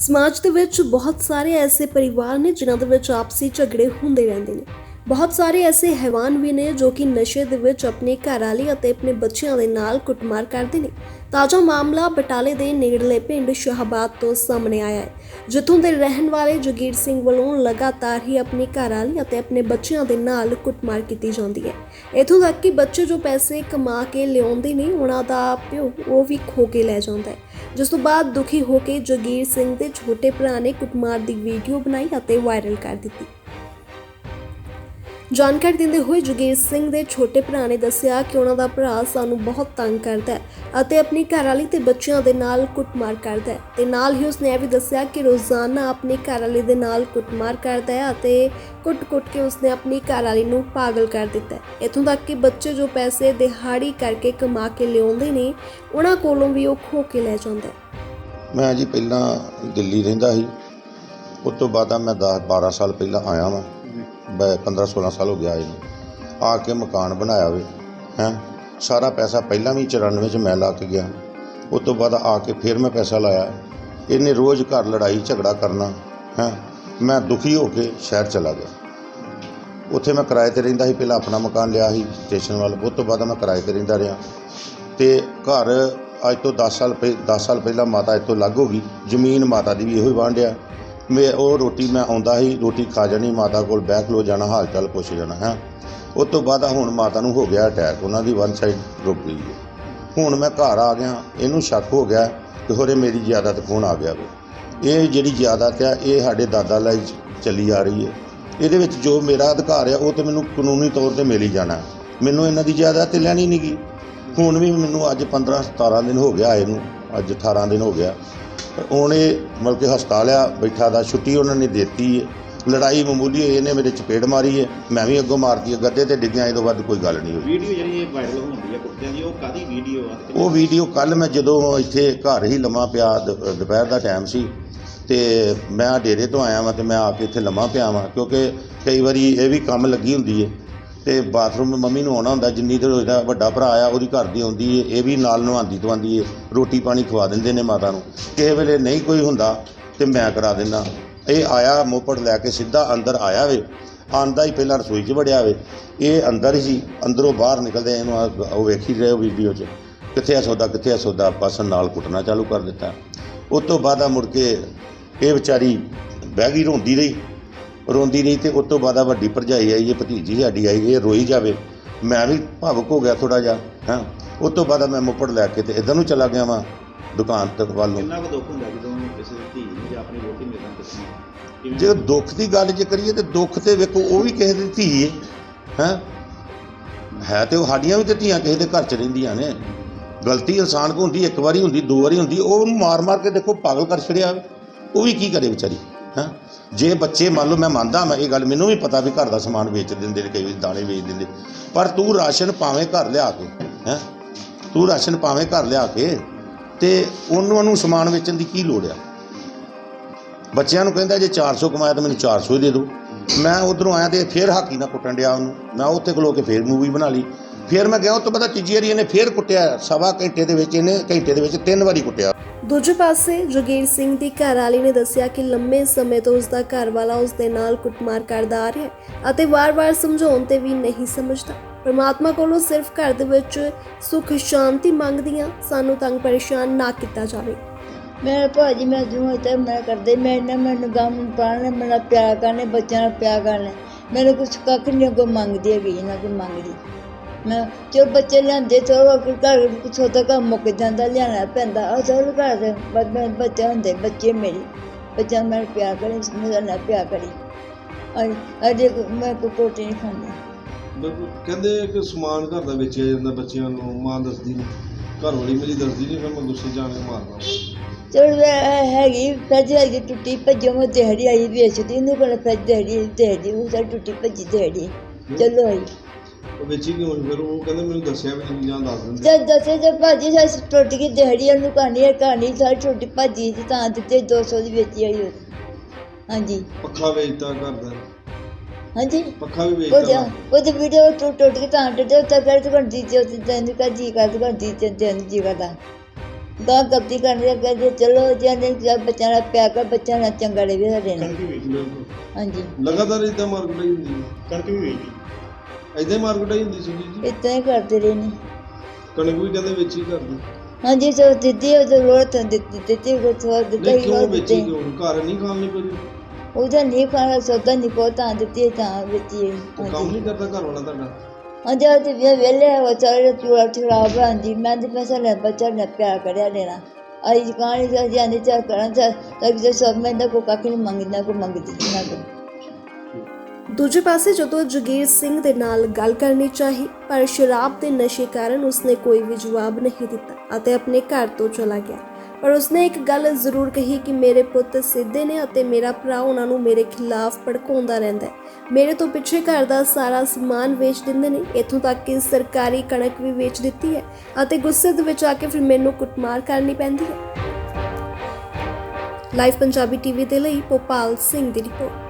ਸਮਾਜ ਦੇ ਵਿੱਚ ਬਹੁਤ ਸਾਰੇ ਐਸੇ ਪਰਿਵਾਰ ਨੇ ਜਿਨ੍ਹਾਂ ਦੇ ਵਿੱਚ ਆਪਸੀ ਝਗੜੇ ਹੁੰਦੇ ਰਹਿੰਦੇ ਨੇ। ਬਹੁਤ ਸਾਰੇ ਐਸੇ ਹੈਵਾਨ ਵੀ ਨੇ ਜੋ ਕਿ ਨਸ਼ੇ ਦੇ ਵਿੱਚ ਆਪਣੇ ਘਰ ਵਾਲੀ ਅਤੇ ਆਪਣੇ ਬੱਚਿਆਂ ਦੇ ਨਾਲ ਕੁੱਟਮਾਰ ਕਰਦੇ ਨੇ। ਤਾਜ਼ਾ ਮਾਮਲਾ ਬਟਾਲੇ ਦੇ ਨੇੜਲੇ ਪਿੰਡ ਸ਼ਾਹਬਾਦ ਤੋਂ ਸਾਹਮਣੇ ਆਇਆ ਹੈ, ਜਿੱਥੋਂ ਦੇ ਰਹਿਣ ਵਾਲੇ ਜਗੀਰ ਸਿੰਘ ਵੱਲੋਂ ਲਗਾਤਾਰ ਹੀ ਆਪਣੀ ਘਰ ਵਾਲੀ ਅਤੇ ਆਪਣੇ ਬੱਚਿਆਂ ਦੇ ਨਾਲ ਕੁੱਟਮਾਰ ਕੀਤੀ ਜਾਂਦੀ ਹੈ। ਇਥੋਂ ਤੱਕ ਕਿ ਬੱਚੇ ਜੋ ਪੈਸੇ ਕਮਾ ਕੇ ਲਿਆਉਂਦੇ ਨੇ, ਉਹਨਾਂ ਦਾ ਪਿਓ ਉਹ ਵੀ ਖੋ ਕੇ ਲੈ ਜਾਂਦਾ ਹੈ। ਜਿਸ ਤੋਂ ਬਾਅਦ ਦੁਖੀ ਹੋ ਕੇ ਜਗੀਰ ਸਿੰਘ ਦੇ ਛੋਟੇ ਭਰਾ ਨੇ ਕੁੱਟਮਾਰ ਦੀ ਵੀਡੀਓ ਬਣਾਈ ਅਤੇ ਵਾਇਰਲ ਕਰ ਦਿੱਤੀ। ਜਾਣਕਾਰੀ ਦਿੰਦੇ ਹੋਏ ਜਗੀਰ ਸਿੰਘ ਦੇ ਛੋਟੇ ਭਰਾ ਨੇ ਦੱਸਿਆ ਕਿ ਉਹਨਾਂ ਦਾ ਭਰਾ ਸਾਨੂੰ ਬਹੁਤ ਤੰਗ ਕਰਦਾ ਹੈ ਅਤੇ ਆਪਣੀ ਘਰਵਾਲੀ ਤੇ ਬੱਚਿਆਂ ਦੇ ਨਾਲ ਕੁੱਟਮਾਰ ਕਰਦਾ ਹੈ। ਤੇ ਨਾਲ ਹੀ ਉਸਨੇ ਇਹ ਵੀ ਦੱਸਿਆ ਕਿ ਰੋਜ਼ਾਨਾ ਆਪਣੀ ਘਰਵਾਲੀ ਦੇ ਨਾਲ ਕੁੱਟਮਾਰ ਕਰਦਾ ਹੈ ਅਤੇ ਕੁੱਟ-ਕੁੱਟ ਕੇ ਉਸਨੇ ਆਪਣੀ ਘਰਵਾਲੀ ਨੂੰ ਪਾਗਲ ਕਰ ਦਿੱਤਾ ਹੈ। ਇਥੋਂ ਤੱਕ ਕਿ ਬੱਚੇ ਜੋ ਪੈਸੇ ਦਿਹਾੜੀ ਕਰਕੇ ਕਮਾ ਕੇ ਲਿਆਉਂਦੇ ਨੇ, ਉਹਨਾਂ ਕੋਲੋਂ ਵੀ ਉਹ ਖੋ ਕੇ ਲੈ ਜਾਂਦਾ ਹੈ। ਮੈਂ ਜੀ ਪਹਿਲਾਂ ਦਿੱਲੀ ਰਹਿੰਦਾ ਸੀ। ਉਸ ਤੋਂ ਬਾਅਦ ਮੈਂ 10 12 ਸਾਲ ਪਹਿਲਾਂ ਆਇਆ ਵਾਂ। 15 16 ਸਾਲ ਹੋ ਗਿਆ ਇਹਨੂੰ। ਆ ਕੇ ਮਕਾਨ ਬਣਾਇਆ ਵੇ, ਹੈ। ਸਾਰਾ ਪੈਸਾ ਪਹਿਲਾਂ ਵੀ 94 ਚ ਮੈਂ ਲਾ ਕੇ ਗਿਆ। ਉਸ ਤੋਂ ਬਾਅਦ ਆ ਕੇ ਫਿਰ ਮੈਂ ਪੈਸਾ ਲਾਇਆ। ਇਹਨੇ ਰੋਜ਼ ਘਰ ਲੜਾਈ ਝਗੜਾ ਕਰਨਾ, ਹੈ। ਮੈਂ ਦੁਖੀ ਹੋ ਕੇ ਸ਼ਹਿਰ ਚਲਾ ਗਿਆ। ਉੱਥੇ ਮੈਂ ਕਿਰਾਏ ਤੇ ਰਹਿੰਦਾ ਸੀ, ਪਹਿਲਾਂ ਆਪਣਾ ਮਕਾਨ ਲਿਆ ਸੀ ਸਟੇਸ਼ਨ ਵੱਲ। ਉਸ ਤੋਂ ਬਾਅਦ ਮੈਂ ਕਿਰਾਏ ਤੇ ਰਹਿੰਦਾ ਰਿਹਾ। ਤੇ ਘਰ ਅੱਜ ਤੋਂ 10 ਸਾਲ ਪਹਿ 10 ਸਾਲ ਪਹਿਲਾਂ ਮਾਤਾ ਇੱਥੋਂ ਲੱਗ ਹੋ ਗਈ। ਜ਼ਮੀਨ ਮਾਤਾ ਦੀ ਵੀ ਇਹੋ ਹੀ ਵਾਂਡਿਆ ਮੈਂ ਉਹ ਰੋਟੀ ਮੈਂ ਆਉਂਦਾ ਸੀ, ਰੋਟੀ ਖਾ ਜਾਣੀ, ਮਾਤਾ ਕੋਲ ਬਹਿ ਖਲੋ ਜਾਣਾ ਹਾਲ ਚਾਲ ਪੁੱਛ ਜਾਣਾ ਹੈ। ਉਸ ਤੋਂ ਬਾਅਦ ਹੁਣ ਮਾਤਾ ਨੂੰ ਹੋ ਗਿਆ ਅਟੈਕ ਉਹਨਾਂ ਦੀ ਵਨ ਸਾਈਡ ਰੁਕ ਗਈ ਹੈ। ਹੁਣ ਮੈਂ ਘਰ ਆ ਗਿਆ, ਇਹਨੂੰ ਸ਼ੱਕ ਹੋ ਗਿਆ ਕਿ ਹੋਰੇ ਮੇਰੀ ਜ਼ਿਆਦਤ ਕੌਣ ਆ ਗਿਆ ਵੇ। ਇਹ ਜਿਹੜੀ ਜ਼ਿਆਦਤ ਆ ਇਹ ਸਾਡੇ ਦਾਦਾ ਲਈ ਚੱਲੀ ਆ ਰਹੀ ਹੈ। ਇਹਦੇ ਵਿੱਚ ਜੋ ਮੇਰਾ ਅਧਿਕਾਰ ਆ ਉਹ ਤੇ ਮੈਨੂੰ ਕਾਨੂੰਨੀ ਤੌਰ ਤੇ ਮਿਲ ਹੀ ਜਾਣਾ ਮੈਨੂੰ ਇਹਨਾਂ ਦੀ ਜ਼ਿਆਦਤ ਤੇ ਲੈਣੀ ਨਹੀਂ ਗੀ ਹੁਣ ਵੀ ਮੈਨੂੰ ਅੱਜ 15 17 ਦਿਨ ਹੋ ਗਿਆ ਇਹਨੂੰ, ਅੱਜ 18 ਦਿਨ ਹੋ ਗਿਆ। ਇਹ ਮਤਲਬ ਕਿ ਹਸਪਤਾਲ ਆ ਬੈਠਾ ਦਾ ਛੁੱਟੀ ਉਹਨਾਂ ਨੇ ਦਿੱਤੀ ਹੈ। ਲੜਾਈ ਮਾਮੂਲੀ ਹੋਈ ਇਹਨੇ ਮੇਰੇ ਚਪੇੜ ਮਾਰੀ ਹੈ। ਮੈਂ ਵੀ ਅੱਗੋਂ ਮਾਰਤੀ ਹੈ ਗੱਦੇ ਤੇ ਡਿੱਗਿਆ ਇਹ ਤੋਂ ਵੱਧ ਕੋਈ ਗੱਲ ਨਹੀਂ ਹੋਈ। ਵੀਡੀਓ ਜਿਹੜੀ ਇਹ ਵਾਇਰਲ ਹੁੰਦੀ ਹੈ ਕੁੱਤਿਆਂ ਦੀ ਉਹ ਕਾਦੀ ਵੀਡੀਓ ਆ? ਤੇ ਉਹ ਵੀਡੀਓ ਕੱਲ ਮੈਂ ਜਦੋਂ ਇੱਥੇ ਘਰ ਹੀ ਲੰਮਾ ਪਿਆ ਦ- ਦੁਪਹਿਰ ਦਾ ਟਾਈਮ ਸੀ ਤੇ ਮੈਂ ਡੇਰੇ ਤੋਂ ਆਇਆ ਵਾਂ ਤੇ ਮੈਂ ਆ ਕੇ ਇੱਥੇ ਲੰਮਾ ਪਿਆ ਵਾਂ ਕਿਉਂਕਿ ਕਈ ਵਾਰੀ ਇਹ ਵੀ ਕੰਮ ਲੱਗੀ ਹੁੰਦੀ ਹੈ। ਤੇ ਬਾਥਰੂਮ ਮੰਮੀ ਨੂੰ ਆਉਣਾ ਹੁੰਦਾ, ਜਿੰਨੀ ਦੇਰ ਉਹਦਾ ਵੱਡਾ ਭਰਾ ਆ, ਉਹਦੀ ਘਰ ਦੀ ਆਉਂਦੀ ਹੈ ਇਹ ਵੀ ਨਾਲ ਨਹਾਉਂਦੀ ਧਵਾਉਂਦੀ ਹੈ ਰੋਟੀ ਪਾਣੀ ਖਵਾ ਦਿੰਦੇ ਨੇ ਮਾਤਾ ਨੂੰ। ਕਿਸੇ ਵੇਲੇ ਨਹੀਂ ਕੋਈ ਹੁੰਦਾ, ਤੇ ਮੈਂ ਕਰਾ ਦਿੰਦਾ। ਇਹ ਆਇਆ ਮੋਪੜ ਲੈ ਕੇ ਸਿੱਧਾ ਅੰਦਰ ਆਇਆ ਵੇ, ਆਂਦਾ ਹੀ ਪਹਿਲਾਂ ਰਸੋਈ 'ਚ ਵੜਿਆ ਵੇ। ਇਹ ਅੰਦਰ ਹੀ ਸੀ, ਅੰਦਰੋਂ ਬਾਹਰ ਨਿਕਲਦੇ ਇਹਨੂੰ ਉਹ ਵੇਖੀ ਰਹੇ ਵੀਡੀਓ 'ਚ। ਕਿੱਥੇ ਆ ਸੌਦਾ, ਕਿੱਥੇ ਆ ਸੌਦਾ, ਬਸ ਨਾਲ ਕੁੱਟਣਾ ਚਾਲੂ ਕਰ ਦਿੱਤਾ। ਉਸ ਤੋਂ ਬਾਅਦ ਆ ਮੁੜ ਕੇ ਇਹ ਵਿਚਾਰੀ ਬਹਿ ਗਈ, ਰੋਂਦੀ ਰਹੀ। ਰੋਂਦੀ ਰਹੀ ਤੇ ਉਸ ਤੋਂ ਬਾਅਦ ਆ ਵੱਡੀ ਭਰਜਾਈ ਆਈ ਇਹ ਭਤੀਜੀ ਸਾਡੀ ਆਈ ਇਹ ਰੋਈ ਜਾਵੇ। ਮੈਂ ਵੀ ਭਾਵੁਕ ਹੋ ਗਿਆ ਥੋੜਾ ਜਿਹਾ ਹਾਂ। ਉਸ ਤੋਂ ਬਾਅਦ ਮੈਂ ਮੁੱਪੜ ਲੈ ਕੇ ਤੇ ਇਧਰ ਨੂੰ ਚਲਾ ਗਿਆ ਵਾਂ ਦੁਕਾਨ ਤੱਕ ਵੱਲ ਨੂੰ। ਕਿੰਨਾ ਕੁ ਦੁੱਖ ਹੁੰਦਾ ਜਦੋਂ ਕਿਸੇ ਦੀ ਧੀ ਨੂੰ ਜਾਂ ਆਪਣੀ ਰੋਟੀ ਮਿਲਣਾ ਨੂੰ ਜੇ ਦੁੱਖ ਦੀ ਗੱਲ ਜੇ ਕਰੀਏ ਤੇ ਦੁੱਖ ਤੇ ਵੇਖੋ ਉਹ ਵੀ ਕਿਸੇ ਦੀ ਧੀ ਹੈ ਹੈਂ। ਹੈ ਤੇ ਉਹ ਸਾਡੀਆਂ ਵੀ ਤੇ ਧੀਆਂ ਕਿਸੇ ਦੇ ਘਰ ਚ ਰਹਿੰਦੀਆਂ ਨੇ। ਗਲਤੀ ਇਨਸਾਨ ਕੋ ਹੁੰਦੀ ਇੱਕ ਵਾਰੀ ਹੁੰਦੀ ਦੋ ਵਾਰੀ ਹੁੰਦੀ ਉਹ ਉਹਨੂੰ ਮਾਰ ਮਾਰ ਕੇ ਦੇਖੋ ਪਾਗਲ ਕਰ ਛੜਿਆ ਉਹ ਵੀ ਕੀ ਕਰੇ ਵਿਚਾਰੀ? ਹੈਂ? ਜੇ ਬੱਚੇ ਮੰਨ ਲਓ ਮੈਂ ਮੰਨਦਾ ਮੈਂ ਇਹ ਗੱਲ, ਮੈਨੂੰ ਵੀ ਪਤਾ ਵੀ ਘਰ ਦਾ ਸਮਾਨ ਵੇਚ ਦਿੰਦੇ ਨੇ, ਕਈ ਵਾਰੀ ਦਾਣੇ ਵੇਚ ਦਿੰਦੇ। ਪਰ ਤੂੰ ਰਾਸ਼ਨ ਭਾਵੇਂ ਘਰ ਲਿਆ ਕੇ, ਹੈਂ? ਤੂੰ ਰਾਸ਼ਨ ਭਾਵੇਂ ਘਰ ਲਿਆ ਕੇ ਤੇ ਉਹਨੂੰ ਨੂੰ ਸਮਾਨ ਵੇਚਣ ਦੀ ਕੀ ਲੋੜ ਆ? ਬੱਚਿਆਂ ਨੂੰ ਕਹਿੰਦਾ ਜੇ 400 ਕਮਾਇਆ ਤਾਂ ਮੈਨੂੰ 400 ਹੀ ਦੇ ਦਿਓ। ਮੈਂ ਉਧਰੋਂ ਆਇਆ ਤੇ ਫਿਰ ਹਾਕੀ ਨਾਲ ਕੁੱਟਣ ਡਿਆ ਉਹਨੂੰ। ਮੈਂ ਉੱਥੇ ਖਲੋ ਕੇ ਫਿਰ ਮੂਵੀ ਬਣਾ ਲਈ। ਫਿਰ ਮੈਂ ਗਿਆ ਉਹ ਤੋਂ ਪਤਾ ਤੀਜੀ ਵਾਰੀ ਇਹਨੇ ਫਿਰ ਕੁੱਟਿਆ, ਸਵਾ ਘੰਟੇ ਦੇ ਵਿੱਚ ਇਹਨੇ ਘੰਟੇ ਦੇ ਵਿੱਚ ਤਿੰਨ ਵਾਰੀ ਕੁੱਟਿਆ। ਦੂਜੇ ਪਾਸੇ ਜੋਗੀਰ ਸਿੰਘ ਦੀ ਘਰ ਵਾਲੀ ਨੇ ਦੱਸਿਆ ਕਿ ਲੰਮੇ ਸਮੇਂ ਤੋਂ ਉਸ ਦਾ ਘਰਵਾਲਾ ਉਸ ਦੇ ਨਾਲ ਕੁੱਟਮਾਰ ਕਰਦਾ ਆ ਰਿਹਾ ਹੈ ਅਤੇ ਵਾਰ-ਵਾਰ ਸਮਝਾਉਣ ਤੇ ਵੀ ਨਹੀਂ ਸਮਝਦਾ। ਪਰਮਾਤਮਾ ਕੋਲੋਂ ਸਿਰਫ ਘਰ ਦੇ ਵਿੱਚ ਸੁੱਖ, ਸ਼ਾਂਤੀ ਮੰਗਦੀਆਂ ਸਾਨੂੰ ਤੰਗ ਪਰੇਸ਼ਾਨ ਨਾ ਕੀਤਾ ਜਾਵੇ। ਮੈਂ ਭਾਜੀ, ਮੈਂ ਜੂ ਤੇ ਮੈਂ ਕਰਦੇ, ਮੈਂ ਇਹਨਾਂ ਮੈਨੂੰ ਗਮ ਪਾਣੇ ਮੇਰਾ ਪਿਆਰ ਕਰਨੇ, ਬੱਚਿਆਂ ਨਾਲ ਪਿਆਰ ਕਰਨੇ, ਮੈਨੂੰ ਕੁਛ ਕੱਖ ਨਹੀਂ ਅੱਗੋਂ ਮੰਗਦੀ ਹੈਗੀ ਇਹਨਾਂ ਕੋਲ ਮੰਗਦੀ। ਮੈਂ ਜੋ ਬੱਚੇ ਲਿਆਂਦੇ ਤੋਂ ਘਰ ਹੁੰਦਾ ਕੰਮ ਮੁੱਕ ਜਾਂਦਾ ਲਿਆਣਾ ਪੈਂਦਾ ਉਹ ਸਭ ਘਰ ਦੇ ਬ- ਬ- ਬੱਚੇ ਹੁੰਦੇ ਬੱਚੇ ਮੇਰੇ ਬੱਚਿਆਂ ਨਾਲ ਪਿਆਰ ਕਰੇ ਮੇਰੇ ਨਾਲ ਪਿਆਰ ਕਰੀ। ਅਰੇ ਮੈਂ ਕੋਈ ਰੋਟੀ ਨਹੀਂ ਖਾਂਦੀ। ਬਿਲਕੁਲ ਕਹਿੰਦੇ ਕਿ ਸਮਾਨ ਘਰ ਦਾ ਵੇਚਿਆ ਜਾਂਦਾ ਬੱਚਿਆਂ ਨੂੰ ਮਾਂ ਦੱਸਦੀ ਨਹੀਂ ਘਰ ਵਾਲੀ ਮੇਰੀ ਦੱਸਦੀ ਨਹੀਂ ਫਿਰ ਮੈਂ ਗੁੱਸੇ ਜਾਣ ਕੇ ਮਾਰਦਾ। ਚਲ ਹੈਗੀ ਫੱਜ ਹੈਗੀ ਟੁੱਟੀ ਭੱਜੋ ਮੈਂ ਦਿਹਾੜੀ ਆਈ ਵੇਚਦੀ ਇਹਨੂੰ ਕੋਲ ਫੱਜ ਦਿਹਾੜੀ ਦਿਹਾੜੀ ਉਹ ਟੁੱਟੀ ਭੱਜੀ ਦਿਹਾੜੀ। ਚਲੋ ਆਈ। ਉਹ ਵੇਚੀ ਕਿਉਂ ਨੀ? ਫਿਰ ਉਹ ਕਹਿੰਦੇ ਮੈਨੂੰ ਦੱਸਿਆ ਵੀ ਨਹੀਂ ਜਾਂ ਦੱਸ ਦਿੰਦੇ। ਜਦ ਦੱਸੇ ਜਦ ਭਾਜੀ ਸਾਡੀ ਟੁੱਟ ਗਈ ਦਿਹਾੜੀ ਉਹਨੂੰ ਕਹਾਣੀ ਹੈ ਕਹਾਣੀ ਸਾਡੀ ਟੁੱਟੀ ਭੱਜੀ ਤੇ ਤਾਂ ਦਿੱਤੇ 200 ਦੀ ਵੇਚੀ ਆਈ ਉਹ। ਹਾਂਜੀ। ਪੱਖਾ ਵੇਚਦਾ ਘਰ ਦਾ ਹਾਂਜੀ। ਪੱਖਾ ਵੀ ਉਹ ਵੇਚਦਾ ਉਹ ਤੇ ਵੀਡੀਓ ਟੁੱਟ ਟੁੱਟ ਕੇ ਤਾਂ ਟੁੱਟੇ ਤਾਂ ਫਿਰ ਤੂੰ ਦੀ ਜੋ ਤੈਨੂੰ ਕਾ ਜੀ ਕਰ ਤੂੰ ਦੀ ਤੇ ਤੈਨੂੰ ਜੀ ਕਰਦਾ। ਗਾਂ ਗਲਤੀ ਕਰਦੇ ਕਰਦੇ ਚਲੋ ਬੱਚਿਆਂ ਦਾ ਪਿਆ ਕਰ ਬੱਚਿਆਂ ਨਾਲ ਚੰਗਾ ਰਹੇ ਸਾਡੇ ਨਾਲ। ਬਿਲਕੁਲ। ਹਾਂਜੀ। ਲਗਾਤਾਰ ਇਦਾਂ ਮਾਰ ਕੁਟਾਈ ਹੁੰਦੀ। ਹੈ ਕਣਕ ਵੀ ਹੋਈ ਜੀ ਇਦਾਂ ਹੀ ਮਾਰ ਕੁਟਾਈ ਹੁੰਦੀ ਸੀ ਜੀ? ਇਦਾਂ ਹੀ ਕਰਦੇ ਰਹੇ ਨੇ। ਕਣਕ ਵੀ ਕਹਿੰਦੇ ਵਿੱਚ ਹੀ ਕਰਦੇ। ਹਾਂਜੀ ਸੋ ਦਿੱਤੀ ਉਹ ਤਾਂ ਲੋੜ ਤਾਂ ਦਿੱਤੀ ਦਿੱਤੀ ਕੋ ਥੋੜਾ ਦਿੱਤਾ ਨਹੀਂ ਹੀ ਕਿਉਂ ਉਹ ਵਿੱਚ ਹੀ ਦਿੱਤੇ ਕਿਉਂ? ਘਰ ਨਹੀਂ ਖਾਣ ਲਈ ਕੁਝ ਉਹਦਾ ਨਹੀਂ ਖਾਣਾ ਸੌਦਾ ਨਹੀਂ ਕੋ ਤਾਂ ਦਿੱਤੀ ਤਾਂ ਦਿੱਤੀ ਤੇ ਕੰਮ ਨਹੀਂ ਕਰਦਾ ਘਰ ਵਾਲਾ ਤੁਹਾਡਾ? ਹਾਂਜੀ ਉਹ ਤੇ ਵੀ ਵੇਲੇ ਉਹ ਚਾਰੇ ਚੂੜਾ ਚੂੜਾ ਹਾਂਜੀ। ਮੈਂ ਤੇ ਪੈਸਾ ਲੈ ਬੱਚਾ ਨੇ ਪਿਆਰ ਕਰਿਆ ਲੈਣਾ। ਅਈ ਕਹਾਣੀ ਜਾ ਜਾਂਦੀ ਚਾ ਕਰਾਂ ਚਾ ਤਾਂ ਕਿ ਸਭ ਮੈਂ ਤਾਂ ਕੋ ਕੱਖ ਨਹੀਂ ਮੰਗਦਾ ਕੋ ਮੰਗਦੀ ਨਾ ਕੋ ਦੂਜੇ ਪਾਸੇ ਜਦੋਂ ਜਗੀਰ ਸਿੰਘ ਦੇ ਨਾਲ ਗੱਲ ਕਰਨੀ ਚਾਹੀ, ਪਰ ਸ਼ਰਾਬ ਦੇ ਨਸ਼ੇ ਕਾਰਨ ਉਸਨੇ ਕੋਈ ਵੀ ਜਵਾਬ ਨਹੀਂ ਦਿੱਤਾ ਅਤੇ ਆਪਣੇ ਘਰ ਤੋਂ ਚਲਾ ਗਿਆ। ਪਰ ਉਸਨੇ ਇੱਕ ਗੱਲ ਜ਼ਰੂਰ ਕਹੀ ਕਿ ਮੇਰੇ ਪੁੱਤ ਸਿੱਧੇ ਨੇ ਅਤੇ ਮੇਰਾ ਭਰਾ ਉਹਨਾਂ ਨੂੰ ਮੇਰੇ ਖਿਲਾਫ ਭੜਕਾਉਂਦਾ ਰਹਿੰਦਾ ਹੈ। ਮੇਰੇ ਤੋਂ ਪਿੱਛੇ ਘਰ ਦਾ ਸਾਰਾ ਸਮਾਨ ਵੇਚ ਦਿੰਦੇ ਨੇ। ਇੱਥੋਂ ਤੱਕ ਕਿ ਸਰਕਾਰੀ ਕਣਕ ਵੀ ਵੇਚ ਦਿੱਤੀ ਹੈ ਅਤੇ ਗੁੱਸੇ ਦੇ ਵਿੱਚ ਆ ਕੇ ਫਿਰ ਮੈਨੂੰ ਕੁੱਟਮਾਰ ਕਰਨੀ ਪੈਂਦੀ ਹੈ। ਲਾਈਵ ਪੰਜਾਬੀ ਟੀਵੀ ਦੇ ਲਈ ਭੋਪਾਲ ਸਿੰਘ ਦੀ ਰਿਪੋਰਟ।